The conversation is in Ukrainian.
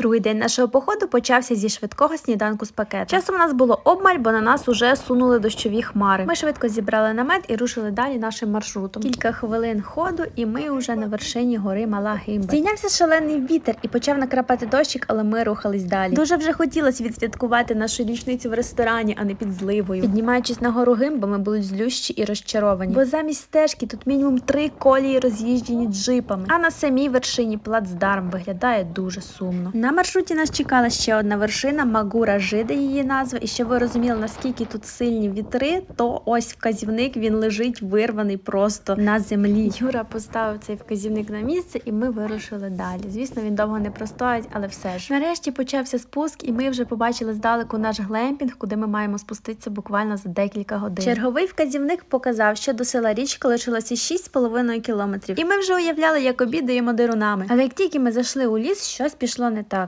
Другий день нашого походу почався зі швидкого сніданку з пакета. Часом у нас було обмаль, бо на нас уже сунули дощові хмари. Ми швидко зібрали намет і рушили далі нашим маршрутом. Кілька хвилин ходу, і ми вже на вершині гори Мала Гимба. Здійнявся шалений вітер і почав накрапати дощик, але ми рухались далі. Дуже вже хотілося відсвяткувати нашу річницю в ресторані, а не під зливою. Піднімаючись на гору Гимба, ми були злющі і розчаровані. Бо замість стежки тут мінімум три колії роз'їжджені джипами. А на самій вершині плацдарм виглядає дуже сумно. На маршруті нас чекала ще одна вершина Магура Жиди, її назва. І щоб ви розуміли, наскільки тут сильні вітри, то ось вказівник він лежить вирваний просто на землі. Юра поставив цей вказівник на місце, і ми вирушили далі. Звісно, він довго не простоїть, але все ж. Нарешті почався спуск, і ми вже побачили здалеку наш глемпінг, куди ми маємо спуститися буквально за декілька годин. Черговий вказівник показав, що до села річка лишилося 6,5 кілометрів. І ми вже уявляли, як обідаємо дирунами. Але як тільки ми зайшли у ліс, щось пішло не так.